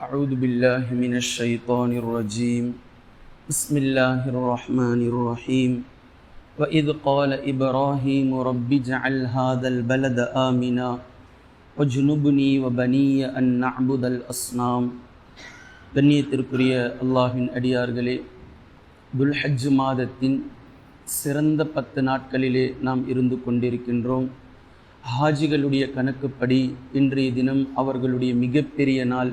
أعوذ بالله من الشيطان الرجيم بسم الله الرحمن الرحيم وإذ قال إبراهيم رب اجعل هذا البلد آمنا واجنبني وبني أن نعبد الأصنام கண்ணியத்திற்குரிய அல்லாஹின் அடியார்களே துல்ஹஜ் மாதத்தின் சிறந்த பத்து நாட்களிலே நாம் இருந்து கொண்டிருக்கின்றோம் ஹாஜிகளுடைய கணக்குப்படி இன்றைய தினம் அவர்களுடைய மிகப்பெரிய நாள்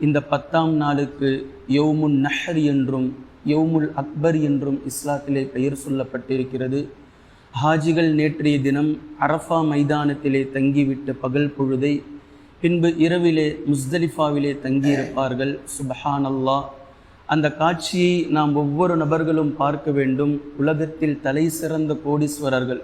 இந்த பத்தாம் நாளுக்கு யௌமுன் நஹர் என்றும் யவுமுல் அக்பர் என்றும் இஸ்லாத்திலே பெயர் சொல்லப்பட்டிருக்கிறது. ஹாஜிகள் நேற்றைய தினம் அரஃபா மைதானத்திலே தங்கிவிட்ட பகல் பொழுதை பின்பு இரவிலே முஸ்தலிஃபாவிலே தங்கியிருப்பார்கள். சுபஹான் அல்லாஹ் அந்த காட்சியை நாம் ஒவ்வொரு நபர்களும் பார்க்க வேண்டும். உலகத்தில் தலை சிறந்த கோடீஸ்வரர்கள்.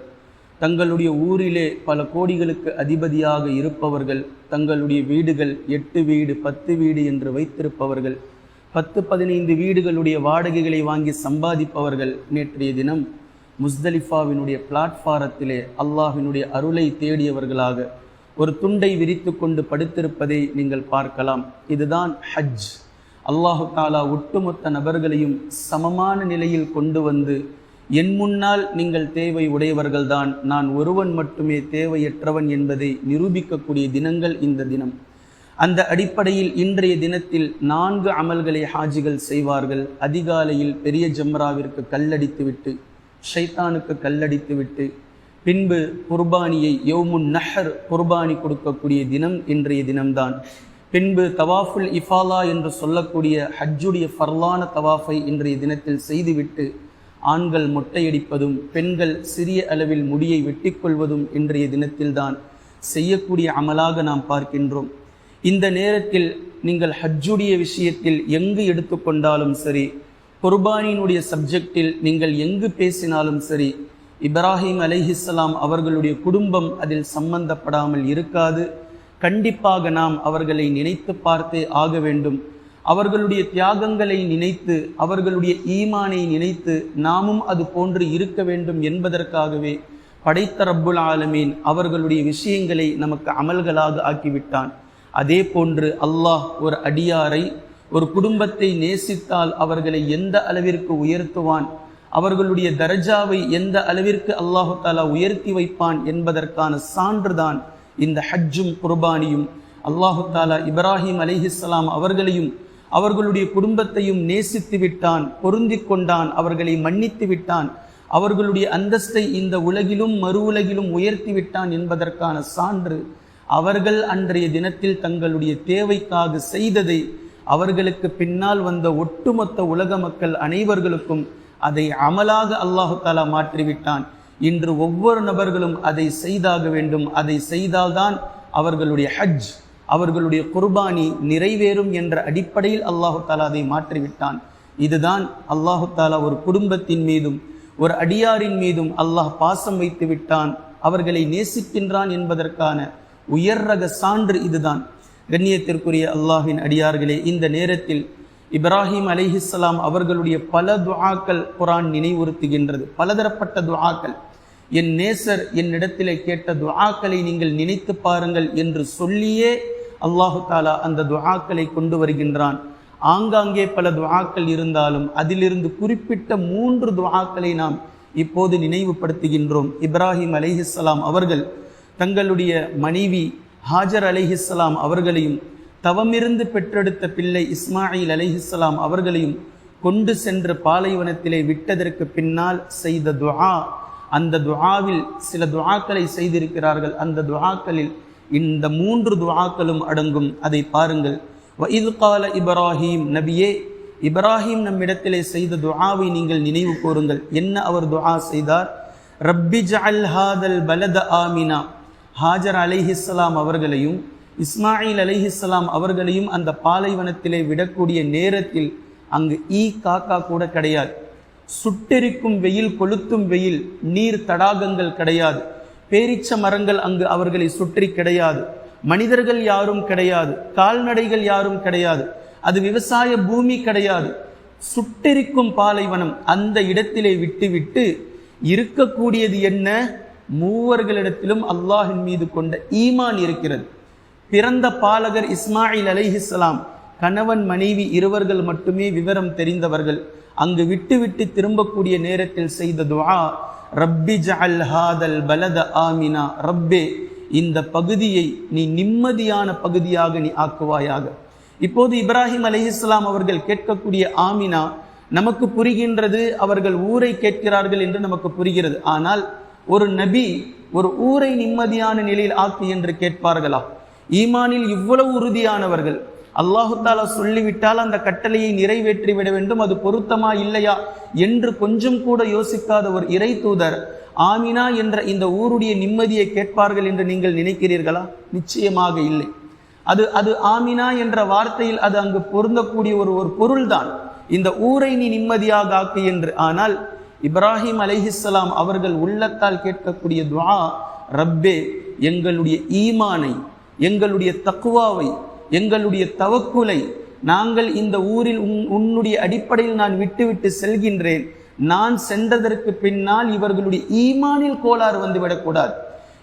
தங்களுடைய ஊரிலே பல கோடிகளுக்கு அதிபதியாக இருப்பவர்கள் தங்களுடைய வீடுகள் எட்டு வீடு பத்து வீடு என்று வைத்திருப்பவர்கள் பத்து பதினைந்து வீடுகளுடைய வாடகைகளை வாங்கி சம்பாதிப்பவர்கள் நேற்றைய தினம் முஸ்தலிஃபாவினுடைய பிளாட்ஃபாரத்திலே அல்லாஹினுடைய அருளை தேடியவர்களாக ஒரு துண்டை விரித்து கொண்டு படுத்திருப்பதை நீங்கள் பார்க்கலாம். இதுதான் ஹஜ். அல்லாஹு தாலா ஒட்டுமொத்த நபர்களையும் சமமான நிலையில் கொண்டு வந்து என் முன்னால் நீங்கள் தேவை உடையவர்கள்தான். நான் ஒருவன் மட்டுமே தேவையற்றவன் என்பதை நிரூபிக்கக்கூடிய தினங்கள் இந்த தினம். அந்த அடிப்படையில் இன்றைய தினத்தில் நான்கு அமல்களை ஹாஜிகள் செய்வார்கள். அதிகாலையில் பெரிய ஜம்ராவிற்கு கல்லடித்துவிட்டு ஷைத்தானுக்கு கல்லடித்துவிட்டு பின்பு குர்பானியை யௌமுன் நஹர் குர்பானி கொடுக்கக்கூடிய தினம் இன்றைய தினம்தான். பின்பு தவாஃபுல் இஃபாலா என்று சொல்லக்கூடிய ஹஜ்ஜுடைய ஃபர்லான தவாஃபை இன்றைய தினத்தில் செய்துவிட்டு ஆண்கள் மொட்டையடிப்பதும் பெண்கள் சிறிய அளவில் முடியை வெட்டிக்கொள்வதும் இன்றைய தினத்தில்தான் செய்யக்கூடிய அமலாக நாம் பார்க்கின்றோம். இந்த நேரத்தில் நீங்கள் ஹஜ்ஜுடைய விஷயத்தில் எங்கு எடுத்துக்கொண்டாலும் சரி குர்பானியினுடைய சப்ஜெக்டில் நீங்கள் எங்கு பேசினாலும் சரி இப்ராஹிம் அலைஹிஸ்லாம் அவர்களுடைய குடும்பம் அதில் சம்பந்தப்படாமல் இருக்காது. கண்டிப்பாக நாம் அவர்களை நினைத்து பார்த்தே ஆக வேண்டும். அவர்களுடைய தியாகங்களை நினைத்து அவர்களுடைய ஈமானை நினைத்து நாமும் அது போன்று இருக்க வேண்டும் என்பதற்காகவே படைத்த ரப்புல் ஆலமீன் அவர்களுடைய விஷயங்களை நமக்கு அமல்களாக ஆக்கிவிட்டான். அதே போன்று அல்லாஹ் ஒரு அடியாரை ஒரு குடும்பத்தை நேசித்தால் அவர்களை எந்த அளவிற்கு உயர்த்துவான் அவர்களுடைய தரஜாவை எந்த அளவிற்கு அல்லாஹு தாலா உயர்த்தி வைப்பான் என்பதற்கான சான்றுதான் இந்த ஹஜ்ஜும் குர்பானியும். அல்லாஹு தாலா இப்ராஹிம் அலிஹிஸ்லாம் அவர்களையும் அவர்களுடைய குடும்பத்தையும் நேசித்து விட்டான் பொருந்தி கொண்டான் அவர்களை மன்னித்து விட்டான். அவர்களுடைய அந்தஸ்தை இந்த உலகிலும் மறு உலகிலும் உயர்த்தி விட்டான் என்பதற்கான சான்று அவர்கள் அன்றைய தினத்தில் தங்களுடைய தேவைக்காக செய்ததை அவர்களுக்கு பின்னால் வந்த ஒட்டுமொத்த உலக மக்கள் அனைவர்களுக்கும் அதை அமலாக அல்லாஹு தாலா மாற்றிவிட்டான். இன்று ஒவ்வொரு நபர்களும் அதை செய்தாக வேண்டும். அதை செய்தால்தான் அவர்களுடைய ஹஜ் அவர்களுடைய குர்பானி நிறைவேறும் என்ற அடிப்படையில் அல்லாஹு தாலா அதை மாற்றிவிட்டான். இதுதான் அல்லாஹு தாலா ஒரு குடும்பத்தின் மீதும் ஒரு அடியாரின் மீதும் அல்லாஹ் பாசம் வைத்து விட்டான். அவர்களை நேசிக்கின்றான் என்பதற்கான உயர் ரக சான்று இதுதான். கண்ணியத்திற்குரிய அல்லாஹின் அடியார்களே இந்த நேரத்தில் இப்ராஹிம் அலிஹிஸ்லாம் அவர்களுடைய பல துஆக்கள் குரான் நினைவுறுத்துகின்றது. பலதரப்பட்ட துஆக்கள். என் நேசர் என்னிடத்திலே கேட்ட துஆக்களை நீங்கள் நினைத்து பாருங்கள் என்று சொல்லியே அல்லாஹு தாலா அந்த துஆக்களை கொண்டு வருகின்றான். ஆங்காங்கே பல துவாக்கள் இருந்தாலும் அதிலிருந்து குறிப்பிட்ட மூன்று துவாக்களை நாம் இப்போது நினைவுபடுத்துகின்றோம். இப்ராஹிம் அலிஹிஸ்லாம் அவர்கள் தங்களுடைய மனைவி ஹாஜர் அலிஹிஸ்லாம் அவர்களையும் தவமிருந்து பெற்றெடுத்த பிள்ளை இஸ்மாயில் அலிஹிஸ்லாம் அவர்களையும் கொண்டு சென்று பாலைவனத்திலே விட்டதற்கு பின்னால் செய்த துஆ அந்த துஆவில் சில துஆக்களை செய்திருக்கிறார்கள். அந்த துஆக்களில் இந்த மூன்று துவாக்களும் அடங்கும். அதை பாருங்கள். வஇது கால இப்ராஹீம் நபியே இப்ராஹிம் நம்மிடத்திலே செய்த துஆவை நீங்கள் நினைவு கூறுங்கள். என்ன அவர் துஆ செய்தார்? ரப்பி ஜல் ஹாதல் பலத ஆமினா. ஹாஜர் அலைஹிஸ்லாம் அவர்களையும் இஸ்மாயில் அலிஹிஸ்லாம் அவர்களையும் அந்த பாலைவனத்திலே விடக்கூடிய நேரத்தில் அங்கு ஈ காக்கா கூட கிடையாது. சுட்டெரிக்கும் வெயில் கொளுத்தும் வெயில் நீர் தடாகங்கள் கிடையாது. பேரிச்ச மரங்கள் அங்கு அவர்களை சுற்றி கிடையாது. மனிதர்கள் யாரும் கிடையாது. கால்நடைகள் யாரும் கிடையாது. அது விவசாய பூமி கிடையாது. சுட்டிருக்கும் பாலைவனம் அந்த இடத்திலே விட்டுவிட்டு இருக்கக்கூடியது என்ன? மூவர்களிடத்திலும் அல்லாஹின் மீது கொண்ட ஈமான் இருக்கிறது. பிறந்த பாலகர் இஸ்மாயில் அலைஹிஸ்லாம் கணவன் மனைவி இருவர்கள் மட்டுமே விவரம் தெரிந்தவர்கள். அங்கு விட்டு விட்டு திரும்பக்கூடிய நேரத்தில் செய்த துவா ரப்பி ஜஅல் ஹாதல் பலத ஆமினா. ரப்பே இந்த பகுதியை நீ நிம்மதியான பகுதியாக நீ ஆக்குவாயாக. இப்போது இப்ராஹிம் அலைஹிஸ்ஸலாம் அவர்கள் கேட்கக்கூடிய ஆமினா நமக்கு புரிகின்றது அவர்கள் ஊரை கேட்கிறார்கள் என்று நமக்கு புரிகிறது. ஆனால் ஒரு நபி ஒரு ஊரை நிம்மதியான நிலையில் ஆக்கு என்று கேட்பார்களா? ஈமானில் இவ்வளவு உறுதியானவர்கள் அல்லாஹு சொல்லிவிட்டால் அந்த கட்டளையை நிறைவேற்றி விட வேண்டும். அது பொருத்தமா இல்லையா என்று கொஞ்சம் கூட யோசிக்காத ஒரு இறை தூதர் ஆமினா என்ற இந்த ஊருடைய நிம்மதியை கேட்பார்கள் என்று நீங்கள் நினைக்கிறீர்களா? நிச்சயமாக இல்லை. அது அது ஆமினா என்ற வார்த்தையில் அது அங்கு பொருந்தக்கூடிய ஒரு ஒரு பொருள்தான். இந்த ஊரை நீ நிம்மதியாக ஆக்கு என்று. ஆனால் இப்ராஹிம் அலைஹிஸ்லாம் அவர்கள் உள்ளத்தால் கேட்கக்கூடிய துவா ரப்பே எங்களுடைய ஈமானை எங்களுடைய தக்குவாவை எங்களுடைய தவக்குலை நாங்கள் இந்த ஊரில் உன் உன்னுடைய அடிப்படையில் நான் விட்டுவிட்டு செல்கின்றேன். நான் சென்றதற்கு பின்னால் இவர்களுடைய ஈமானில் கோளாறு வந்துவிடக்கூடாது.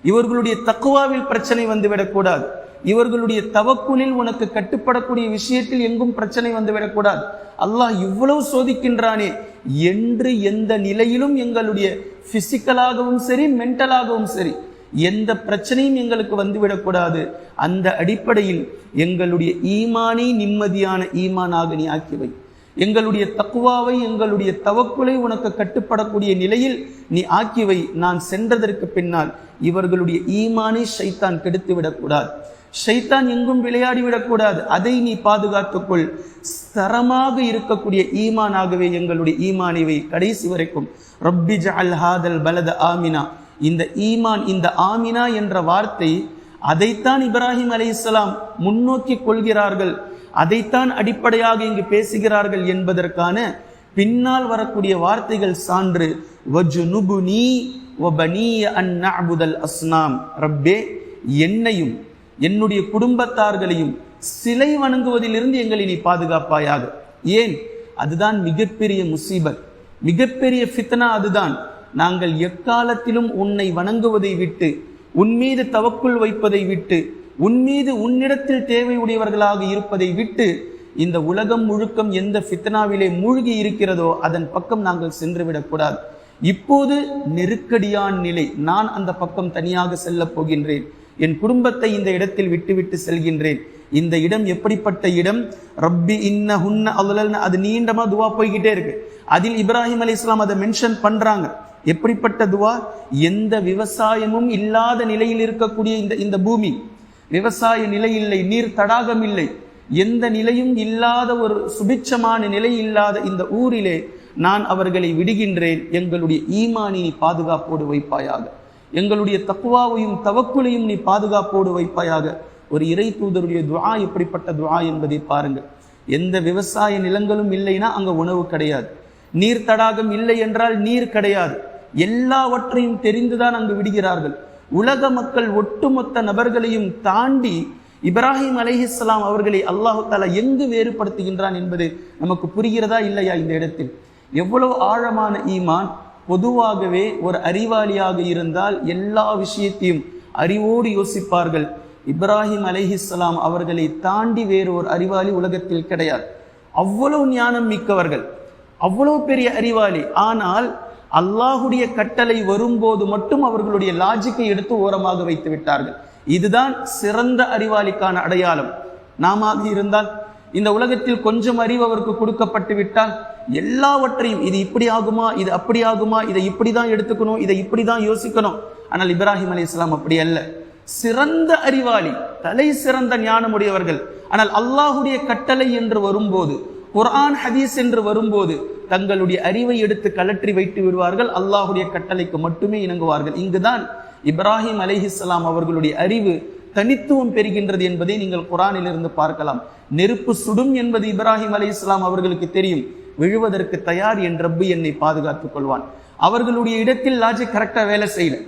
இவர்களுடைய தக்குவாவில் பிரச்சனை வந்துவிடக்கூடாது. இவர்களுடைய தவக்குலில் உனக்கு கட்டுப்படக்கூடிய விஷயத்தில் எங்கும் பிரச்சனை வந்துவிடக்கூடாது. அல்லாஹ் இவ்வளவு சோதிக்கின்றானே. என்று எந்த நிலையிலும் எங்களுடைய பிசிக்கலாகவும் சரி மென்டலாகவும் சரி எந்த பிரச்சனையும் எங்களுக்கு வந்துவிடக்கூடாது. அந்த அடிப்படையில் எங்களுடைய ஈமானை நிம்மதியான ஈமானாக நீ ஆக்கிவை எங்களுடைய தக்குவாவை எங்களுடைய தவக்குலை உனக்கு கட்டுப்படக்கூடிய நிலையில் நீ ஆக்கிவை நான் சென்றதற்கு பின்னால் இவர்களுடைய ஈமானை ஷைத்தான் கெடுத்து விடக்கூடாது. ஷைத்தான் எங்கும் விளையாடி விடக்கூடாது. அதை நீ பாதுகாத்துக்கொள் ஸ்தரமாக இருக்கக்கூடிய ஈமானாகவே எங்களுடைய ஈமானிவை கடைசி வரைக்கும். ரப்பி ஜல் ஹாதல் பலத ஆமினா. இந்த ஈமான் இந்த ஆமினா என்ற வார்த்தை அதைத்தான் இப்ராஹிம் அலைஹிஸ்ஸலாம் முன்னோக்கி கொள்கிறார்கள். அதைத்தான் அடிப்படையாக இங்கு பேசுகிறார்கள் என்பதற்கான பின்னால் வரக்கூடிய வார்த்தைகள் சான்று வஜுனுபுனி வபனிய அன் அஸ்னாம். ரப்பே என்னையும் என்னுடைய குடும்பத்தார்களையும் சிலை வணங்குவதிலிருந்து எங்களை நீ பாதுகாப்பாயாக. ஏன்? அதுதான் மிகப்பெரிய முசீபத். மிகப்பெரிய ஃபித்னா அதுதான். நாங்கள் எக்காலத்திலும் உன்னை வணங்குவதை விட்டு உன்மீது தவக்குள் வைப்பதை விட்டு உன்மீது உன்னிடத்தில் தேவை உடையவர்களாக இருப்பதை விட்டு இந்த உலகம் முழுக்கம் எந்த ஃபித்னாவிலே மூழ்கி இருக்கிறதோ அதன் பக்கம் நாங்கள் சென்று விடக்கூடாது இப்போது நெருக்கடியான நிலை. நான் அந்த பக்கம் தனியாக செல்லப் போகின்றேன். என் குடும்பத்தை இந்த இடத்தில் விட்டுவிட்டு செல்கின்றேன். இந்த இடம் எப்படிப்பட்ட இடம்? ரப்பி இன்ன ஹுன்ன அது நீண்டமா துவா போய்கிட்டே இருக்கு. அதில் இப்ராஹிம் அலி இஸ்லாம் அதை மென்ஷன் பண்றாங்க. எப்படிப்பட்ட துவா? எந்த விவசாயமும் இல்லாத நிலையில் இருக்கக்கூடிய இந்த இந்த பூமி. விவசாய நிலை இல்லை நீர் தடாகம் இல்லை. எந்த நிலையும் இல்லாத ஒரு சுபிட்சமான நிலை இல்லாத இந்த ஊரிலே நான் அவர்களை விடுகின்றேன். எங்களுடைய ஈமானி நீ பாதுகாப்போடு வைப்பாயாக. எங்களுடைய தக்குவாவையும் தவக்குலையும் நீ பாதுகாப்போடு வைப்பாயாக. ஒரு இறை தூதருடைய துவா எப்படிப்பட்ட துவா என்பதை பாருங்கள். எந்த விவசாய நிலங்களும் இல்லைன்னா அங்கே உணவு கிடையாது. நீர் தடாகம் இல்லை என்றால் நீர் கிடையாது. எல்லாவற்றையும் தெரிந்துதான் அங்கு விடுகிறார்கள். உலக மக்கள் ஒட்டுமொத்த நபர்களையும் தாண்டி இப்ராஹிம் அலைஹிஸ்ஸலாம் அவர்களை அல்லாஹு தாலா எங்கு வேறுபடுத்துகின்றான் என்பது நமக்கு புரிகிறதா இல்லையா இந்த இடத்தில்? எவ்வளவு ஆழமான ஈமான் பொதுவாகவே ஒரு அறிவாளியாக இருந்தால் எல்லா விஷயத்தையும் அறிவோடு யோசிப்பார்கள். இப்ராஹிம் அலைஹிஸ்ஸலாம் அவர்களை தாண்டி வேறு ஒரு அறிவாளி உலகத்தில் கிடையாது. அவ்வளவு ஞானம் மிக்கவர்கள் அவ்வளவு பெரிய அறிவாளி. ஆனால் அல்லாஹுடைய கட்டளை வரும்போது மட்டும் அவர்களுடைய லாஜிக்கை எடுத்து ஓரமாக வைத்து விட்டார்கள். இதுதான் சிறந்த அறிவாளிக்கான அடையாளம். நாம இருந்தால் இந்த உலகத்தில் கொஞ்சம் அறிவு அவருக்கு கொடுக்கப்பட்டு விட்டால் எல்லாவற்றையும் இது இப்படி ஆகுமா இது அப்படி ஆகுமா இதை இப்படி தான் எடுத்துக்கணும் இதை இப்படி தான் யோசிக்கணும். ஆனால் இப்ராஹிம் அலி இஸ்லாம் அப்படி அல்ல. சிறந்த அறிவாளி தலை சிறந்த ஞானமுடையவர்கள். ஆனால் அல்லாஹுடைய கட்டளை என்று வரும்போது குர்ஆன் ஹதீஸ் என்று வரும்போது தங்களுடைய அறிவை எடுத்து கலற்றி வைத்து விடுவார்கள். அல்லாஹுடைய கட்டளைக்கு மட்டுமே இணங்குவார்கள். இங்குதான் இப்ராஹிம் அலிஹிஸ்லாம் அவர்களுடைய அறிவு தனித்துவம் பெறுகின்றது என்பதை நீங்கள் குரானிலிருந்து பார்க்கலாம். நெருப்பு சுடும் என்பது இப்ராஹிம் அலி இஸ்லாம் அவர்களுக்கு தெரியும். விழுவதற்கு தயார் என் ரப்பு என்னை பாதுகாத்துக் கொள்வான். அவர்களுடைய இடத்தில் லாஜிக் கரெக்டா வேலை செய்யல.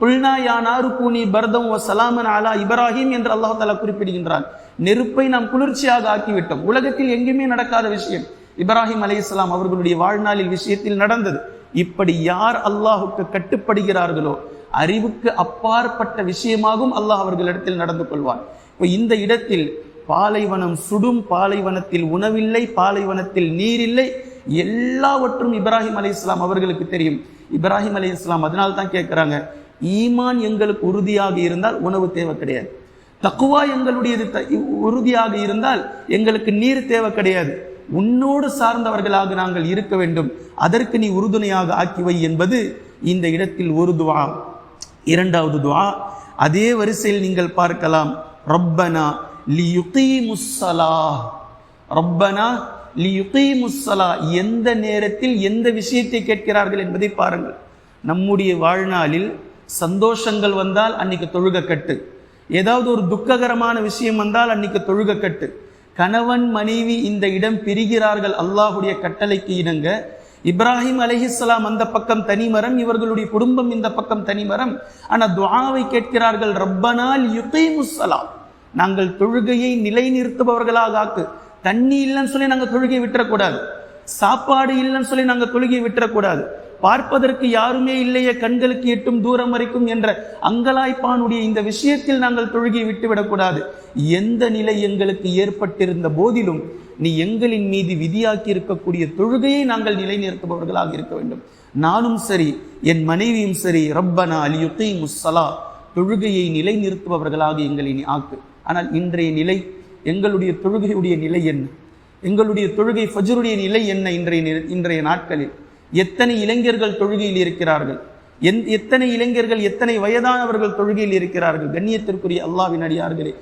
புல்னா யானாரு கூனி பர்தம் ஓ சலாமன் அலா இப்ராஹிம் என்று அல்லாஹ் குறிப்பிடுகின்றான். நெருப்பை நாம் குளிர்ச்சியாக ஆக்கிவிட்டோம். உலகத்தில் எங்குமே நடக்காத விஷயம். இப்ராஹிம் அலி இஸ்லாம் அவர்களுடைய வாழ்நாளில் விஷயத்தில் நடந்தது. இப்படி யார் அல்லாஹுக்கு கட்டுப்படுகிறார்களோ அறிவுக்கு அப்பாற்பட்ட விஷயமாகவும் அல்லாஹ் அவர்களிடத்தில் நடந்து கொள்வார் இப்போ இந்த இடத்தில் பாலைவனம் சுடும் பாலைவனத்தில் உணவில்லை பாலைவனத்தில் நீர் இல்லை எல்லாவற்றும் இப்ராஹிம் அலி இஸ்லாம் அவர்களுக்கு தெரியும். இப்ராஹிம் அலி இஸ்லாம் அதனால தான் கேட்குறாங்க ஈமான் எங்களுக்கு உறுதியாக இருந்தால் உணவு தேவை கிடையாது. தக்குவா எங்களுடையது த- உறுதியாக இருந்தால் எங்களுக்கு நீர் தேவை கிடையாது. உன்னோடு சார்ந்தவர்களாக நாங்கள் இருக்க வேண்டும். அதற்கு நீ உறுதுணையாக ஆக்கிவை என்பது இந்த இடத்தில் ஒரு துவா. இரண்டாவது துவா அதே வரிசையில் நீங்கள் பார்க்கலாம். ரப்பனா லியுகீமுஸ்ஸலா. ரப்பனா லியுகீமுஸ்ஸலா. எந்த நேரத்தில் எந்த விஷயத்தை கேட்கிறார்கள் என்பதை பாருங்கள். நம்முடைய வாழ்நாளில் சந்தோஷங்கள் வந்தால் அன்னைக்கு தொழுக கட்டு ஏதாவது ஒரு துக்ககரமான விஷயம் வந்தால் அன்னைக்கு தொழுக கட்டு கணவன் மனைவி இந்த இடம் பிரிகிறார்கள் அல்லாஹுடைய கட்டளைக்கு இணங்க. இப்ராஹிம் அலைஹிஸ்ஸலாம் அந்த பக்கம் தனிமரம் இவர்களுடைய குடும்பம் இந்த பக்கம் தனிமரம் ஆனால் துவாவை கேட்கிறார்கள் ரப்பனால் யுகை முசலாம் நாங்கள் தொழுகையை நிலைநிறுத்துபவர்களாக ஆக்கு. தண்ணி இல்லைன்னு சொல்லி நாங்கள் தொழுகையை விட்டுறக்கூடாது. சாப்பாடு இல்லைன்னு சொல்லி நாங்கள் தொழுகையை விட்டுறக்கூடாது. பார்ப்பதற்கு யாருமே இல்லையே கண்களுக்கு எட்டும் தூரம் வரைக்கும் என்ற அங்கலாய்ப்பானுடைய இந்த விஷயத்தில் நாங்கள் தொழுகையை விட்டுவிடக்கூடாது. எந்த நிலை எங்களுக்கு ஏற்பட்டிருந்த போதிலும் நீ எங்களின் மீது விதியாக்கி இருக்கக்கூடிய தொழுகையை நாங்கள் நிலைநிறுத்துபவர்களாக இருக்க வேண்டும். நானும் சரி என் மனைவியும் சரி ரப்பனா அலியுத்தை முஸ்ஸலா தொழுகையை நிலைநிறுத்துபவர்களாக எங்களை நீ ஆக்கு. ஆனால் இன்றைய நிலை எங்களுடைய தொழுகையுடைய நிலை என்ன? எங்களுடைய தொழுகை ஃபஜ்ருடைய நிலை என்ன இன்றைய இன்றைய நாட்களில்? எத்தனை இளைஞர்கள் தொழுகையில் இருக்கிறார்கள்? எந் எத்தனை இளைஞர்கள் எத்தனை வயதானவர்கள் தொழுகையில் இருக்கிறார்கள்? கண்ணியத்திற்குரிய அல்லாவின் அடியார்களே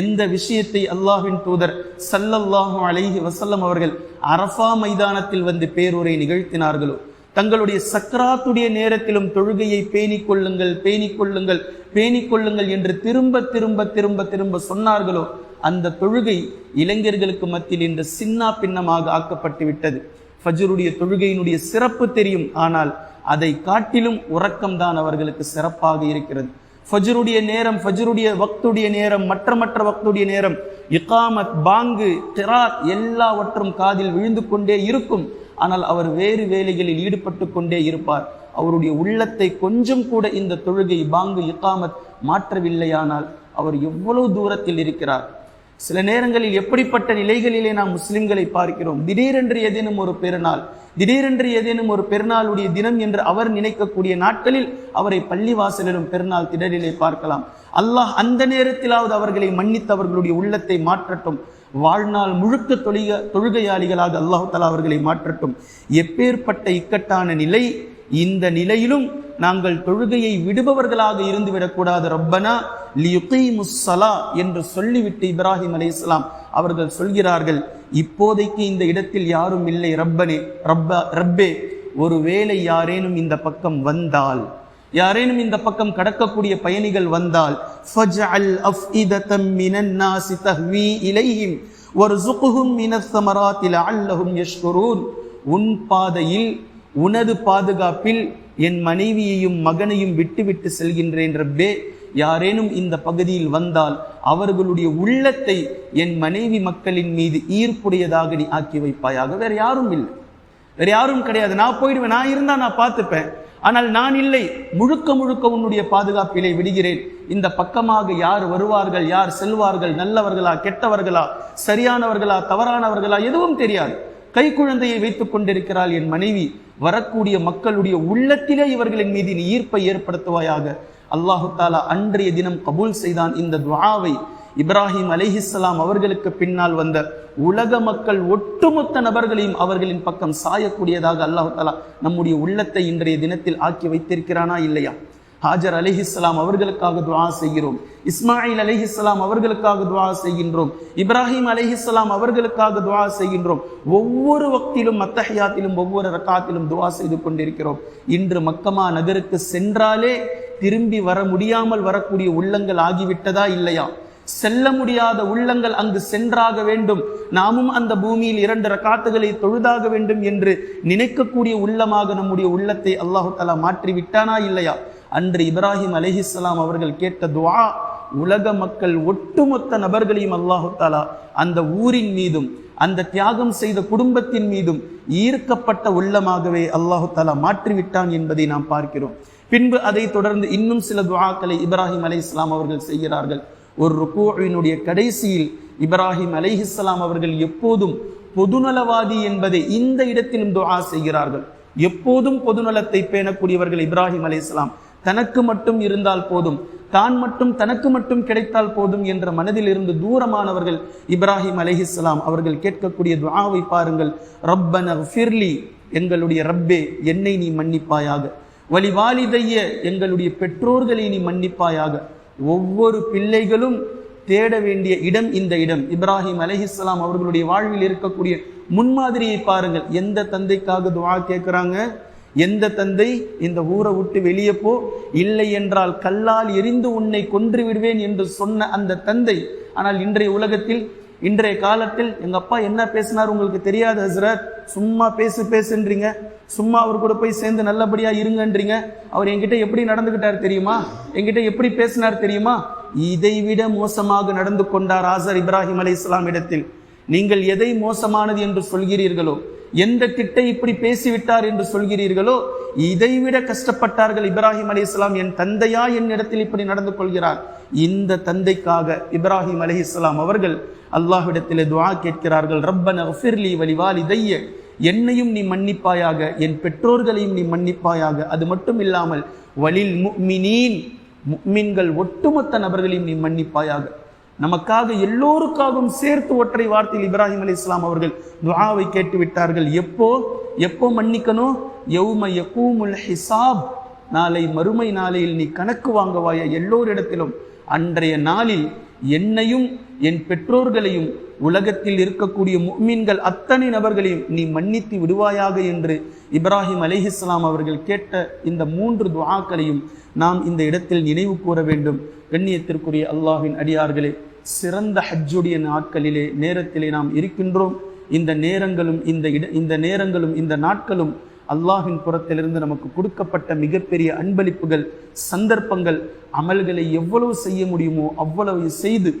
எந்த விஷயத்தை அல்லாஹ்வின் தூதர் சல்லல்லாஹு அலைஹி வசல்லம் அவர்கள் அரஃபா மைதானத்தில் வந்து பேருரை நிகழ்த்தினார்களோ? தங்களுடைய சக்கராத்துடைய நேரத்திலும் தொழுகையை பேணிக் கொள்ளுங்கள் பேணிக் கொள்ளுங்கள் பேணிக் கொள்ளுங்கள் என்று திரும்ப திரும்ப திரும்ப திரும்ப சொன்னார்களோ? அந்த தொழுகை இளைஞர்களுக்கு மத்தியில் இன்று சின்னா பின்னமாக ஆக்கப்பட்டு விட்டது. ஃபஜ்ருடைய தொழுகையினுடைய சிறப்பு தெரியும். ஆனால் அதை காட்டிலும் உறக்கம்தான் அவர்களுக்கு சிறப்பாக இருக்கிறது. ஃபஜ்ருடைய நேரம் ஃபஜ்ருடைய வக்துடைய நேரம் மற்ற மற்ற வக்துடைய நேரம் இகாமத் பாங்கு திராத் எல்லாவற்றும் காதில் விழுந்து கொண்டே இருக்கும். ஆனால் அவர் வேறு வேலைகளில் ஈடுபட்டு கொண்டே இருப்பார். அவருடைய உள்ளத்தை கொஞ்சம் கூட இந்த தொழுகை பாங்கு இகாமத் மாற்றவில்லையானால் அவர் எவ்வளவு தூரத்தில் இருக்கிறார்? சில நேரங்களில் எப்படிப்பட்ட நிலைகளிலே நாம் முஸ்லிம்களை பார்க்கிறோம்? திடீரென்று ஏதேனும் ஒரு பெருநாள் திடீரென்று ஏதேனும் ஒரு பெருநாளுடைய தினம் என்று அவர் நினைக்கக்கூடிய நாட்களில் அவரை பள்ளிவாசலிலும் பெருநாள் திடலிலே பார்க்கலாம். அல்லாஹ் அந்த நேரத்திலாவது அவர்களை மன்னித்து அவர்களுடைய உள்ளத்தை மாற்றட்டும். வாழ்நாள் முழுக்க தொழிக தொழுகையாளிகளாக அல்லாஹ் தலா அவர்களை மாற்றட்டும். எப்பேற்பட்ட இக்கட்டான நிலை இந்த நிலையிலும் நாங்கள் தொழுகையை விடுபவர்களாக இருந்து விடக்கூடாது ரப்பனா லியுகீமுஸ்ஸலா என்று சொல்லிவிட்டு இப்ராஹிம் அலைஹிஸ்ஸலாம் அவர்கள் சொல்கிறார்கள் இப்போதைக்கு இந்த இடத்தில் யாரும் இல்லை ரப்பனே ரப்ப ரப்பே ஒருவேளை யாரேனும் இந்த பக்கம் வந்தால் யாரேனும் இந்த பக்கம் கடக்கக்கூடிய பயணிகள் வந்தால் ஃபஜ்அல் அஃஇததம் மினன் நாசி தஹ்வி இலைஹிம் வர்சுக்ஹும் மினஸ் ஸமராத்தி லஅல்லஹும் யஷ்குரூன். உன் பாதையில் உனது பாதுகாப்பில் என் மனைவியையும் மகனையும் விட்டுவிட்டு செல்கின்றேன் ரப்பே. யாரேனும் இந்த பகுதியில் வந்தால் அவர்களுடைய உள்ளத்தை என் மனைவி மக்களின் மீது ஈர்ப்புடையதாக நீ ஆக்கி வைப்பாயாக. வேற யாரும் இல்லை. வேற யாரும் கிடையாது. நான் போயிடுவேன். நான் இருந்தா நான் பார்த்துப்பேன். ஆனால் நான் இல்லை. முழுக்க முழுக்க உன்னுடைய பாதுகாப்பிலே விடுகிறேன். இந்த பக்கமாக யார் வருவார்கள் யார் செல்வார்கள் நல்லவர்களா கெட்டவர்களா சரியானவர்களா தவறானவர்களா எதுவும் தெரியாது. கை குழந்தையை வைத்துக் கொண்டிருக்கிறாள் என் மனைவி. வரக்கூடிய மக்களுடைய உள்ளத்திலே இவர்களின் மீது நீ ஈர்ப்பை ஏற்படுத்துவாயாக. அல்லாஹு தாலா அன்றைய தினம் கபூல் செய்தான் இந்த துவாவை இப்ராஹிம் அலிஹிஸ்லாம் அவர்களுக்கு பின்னால் வந்த உலக மக்கள் ஒட்டுமொத்த நபர்களையும் அவர்களின் பக்கம் சாயக்கூடியதாக அல்லாஹு தாலா நம்முடைய உள்ளத்தை இன்றைய தினத்தில் ஆக்கி வைத்திருக்கிறானா இல்லையா? ஹாஜர் அலிஹிஸ்லாம் அவர்களுக்காக துவா செய்கிறோம். இஸ்மாயில் அலிஹிஸ்லாம் அவர்களுக்காக துவா செய்கின்றோம். இப்ராஹிம் அலிஹிஸ்லாம் அவர்களுக்காக துவா செய்கின்றோம். ஒவ்வொரு வக்திலும் மத்தஹியாத்திலும் ஒவ்வொரு ரக்காத்திலும் துவா செய்து கொண்டிருக்கிறோம். இன்று மக்கமா நகருக்கு சென்றாலே திரும்பி வர முடியாமல் வரக்கூடிய உள்ளங்கள் ஆகிவிட்டதா இல்லையா? செல்ல முடியாத உள்ளங்கள் அங்கு சென்றாக வேண்டும். நாமும் அந்த பூமியில் இரண்டு ரக்காத்துகளை தொழுதாக வேண்டும் என்று நினைக்கக்கூடிய உள்ளமாக நம்முடைய உள்ளத்தை அல்லாஹு தலா மாற்றி விட்டானா இல்லையா? அன்று இப்ராஹிம் அலிஹிஸ்லாம் அவர்கள் கேட்ட துவா உலக மக்கள் ஒட்டுமொத்த நபர்களையும் அல்லாஹு தாலா அந்த ஊரின் மீதும் அந்த தியாகம் செய்த குடும்பத்தின் மீதும் ஈர்க்கப்பட்ட உள்ளமாகவே அல்லாஹு தாலா மாற்றிவிட்டான் என்பதை நாம் பார்க்கிறோம். பின்பு அதை தொடர்ந்து இன்னும் சில துவாக்களை இப்ராஹிம் அலைஹிஸ்ஸலாம் அவர்கள் செய்கிறார்கள். ஒரு ருக்குவினுடைய கடைசியில் இப்ராஹிம் அலைஹிஸ்ஸலாம் அவர்கள் எப்போதும் பொதுநலவாதி என்பதை இந்த இடத்திலும் துவா செய்கிறார்கள். எப்போதும் பொதுநலத்தை பேணக்கூடியவர்கள் இப்ராஹிம் அலைஹிஸ்ஸலாம் தனக்கு மட்டும் இருந்தால் போதும் தான் மட்டும் தனக்கு மட்டும் கிடைத்தால் போதும் என்ற மனதில் இருந்து தூரமானவர்கள் இப்ராஹிம் அலைஹிஸ்ஸலாம் அவர்கள் கேட்கக்கூடிய துவாவை பாருங்கள். ரப்பன ஃபிர்லி எங்களுடைய ரப்பே என்னை நீ மன்னிப்பாயாக. வழிவாலிதைய எங்களுடைய பெற்றோர்களை நீ மன்னிப்பாயாக. ஒவ்வொரு பிள்ளைகளும் தேட வேண்டிய இடம் இந்த இடம். இப்ராஹிம் அலஹிஸ்லாம் அவர்களுடைய வாழ்வில் இருக்கக்கூடிய முன்மாதிரியை பாருங்கள். எந்த தந்தைக்காக துவா கேட்குறாங்க? எந்த தந்தை இந்த ஊரை விட்டு வெளியே போ. இல்லை என்றால் கல்லால் எரிந்து உன்னை கொன்று விடுவேன் என்று சொன்ன அந்த தந்தை ஆனால் இன்றைய உலகத்தில் இன்றைய காலத்தில் எங்க அப்பா என்ன பேசினார் உங்களுக்கு தெரியாது ஹசரத்? சும்மா பேசு பேசுன்றீங்க. சும்மா அவர் கூட போய் சேர்ந்து நல்லபடியா இருங்கன்றீங்க. அவர் என்கிட்ட எப்படி நடந்துகிட்டார் தெரியுமா? என்கிட்ட எப்படி பேசினார் தெரியுமா? இதை விட மோசமாக நடந்து கொண்டார் ஆசர் இப்ராஹிம் அலி இஸ்லாம் இடத்தில். நீங்கள் எதை மோசமானது என்று சொல்கிறீர்களோ எந்த திட்டை இப்படி பேசிவிட்டார் என்று சொல்கிறீர்களோ இதைவிட கஷ்டப்பட்டார்கள் இப்ராஹிம் அலி இஸ்லாம் என் தந்தையா என் இடத்தில் இப்படி நடந்து கொள்கிறார். இந்த தந்தைக்காக இப்ராஹிம் அலி இஸ்லாம் அவர்கள் அல்லாஹ்விடத்தில் துவா கேட்கிறார்கள் ரப்பன ஃபிர்லி வலிவாலி தைய என்னையும் நீ மன்னிப்பாயாக என் பெற்றோர்களையும் நீ மன்னிப்பாயாக. அது மட்டும் இல்லாமல் வலில் முக்மினீன் முக்மின்கள் ஒட்டுமொத்த நபர்களையும் நீ மன்னிப்பாயாக. நமக்காக எல்லோருக்காகவும் சேர்த்து ஒற்றை வார்த்தையில் இப்ராஹிம் அலி இஸ்லாம் அவர்கள் துவாவை கேட்டு விட்டார்கள். எப்போ? எப்போ மன்னிக்கணும்? யௌம யகூமுல் ஹிசாப் நாளை மறுமை நாளையில் நீ கணக்கு வாங்கவாய? எல்லோரிடத்திலும் அன்றைய நாளில் என்னையும் என் பெற்றோர்களையும் உலகத்தில் இருக்கக்கூடிய மீன்கள் அத்தனை நபர்களையும் நீ மன்னித்து விடுவாயாக என்று இப்ராஹிம் அலிஹிஸ்லாம் அவர்கள் கேட்ட இந்த மூன்று துவாக்களையும் நாம் இந்த இடத்தில் நினைவு கூற வேண்டும். கண்ணியத்திற்குரிய அல்லாஹின் அடியார்களே சிறந்த ஹஜ்ஜுடைய நாட்களிலே நேரத்திலே நாம் இருக்கின்றோம். இந்த நேரங்களும் இந்த இட இந்த நேரங்களும் இந்த நாட்களும் அல்லாஹின் புறத்திலிருந்து நமக்கு கொடுக்கப்பட்ட மிகப்பெரிய அன்பளிப்புகள் சந்தர்ப்பங்கள் அமல்களை எவ்வளவு செய்ய முடியுமோ அவ்வளவு செய்து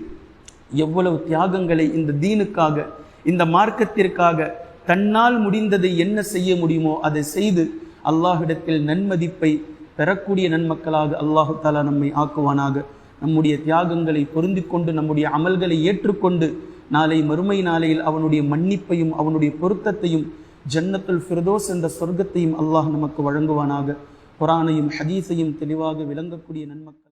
எவ்வளவு தியாகங்களை இந்த தீனுக்காக இந்த மார்க்கத்திற்காக தன்னால் முடிந்ததை என்ன செய்ய முடியுமோ அதை செய்து அல்லாஹிடத்தில் நன்மதிப்பை பெறக்கூடிய நன்மக்களாக அல்லாஹு தாலா நம்மை ஆக்குவானாக. நம்முடைய தியாகங்களை பொருந்தி கொண்டு நம்முடைய அமல்களை ஏற்றுக்கொண்டு நாளை மறுமை நாளையில் அவனுடைய மன்னிப்பையும் அவனுடைய பொருத்தத்தையும் ஜன்னத்துல் ஃபிர்தோஸ் என்ற சொர்க்கத்தையும் அல்லாஹ் நமக்கு வழங்குவானாக. குரானையும் ஹதீஸையும் தெளிவாக விளங்கக்கூடிய நன்மக்கள்.